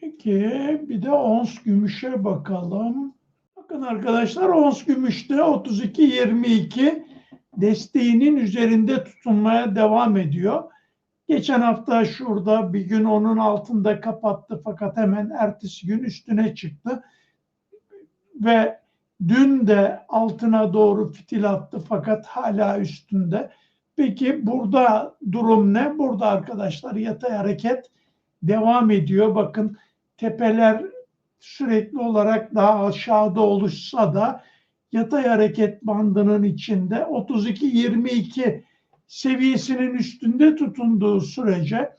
Peki bir de ons gümüşe bakalım. Bakın arkadaşlar ons gümüşte 32.22 desteğinin üzerinde tutunmaya devam ediyor. Geçen hafta şurada bir gün onun altında kapattı fakat hemen ertesi gün üstüne çıktı. Ve dün de altına doğru fitil attı fakat hala üstünde. Peki burada durum ne? Burada arkadaşlar yatay hareket devam ediyor. Bakın tepeler sürekli olarak daha aşağıda oluşsa da yatay hareket bandının içinde 32-22 seviyesinin üstünde tutunduğu sürece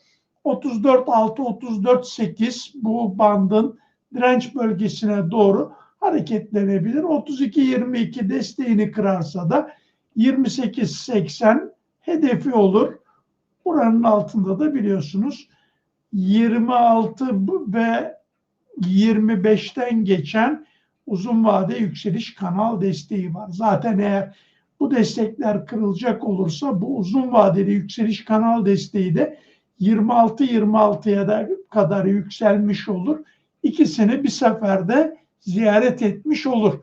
34-6-34-8 bu bandın direnç bölgesine doğru hareketlenebilir. 32-22 desteğini kırarsa da 28-80 hedefi olur. Buranın altında da biliyorsunuz 26 ve 25'ten geçen uzun vade yükseliş kanal desteği var. Zaten eğer bu destekler kırılacak olursa bu uzun vadeli yükseliş kanal desteği de 26-26'ya da kadar yükselmiş olur. İkisini bir seferde ziyaret etmiş olur.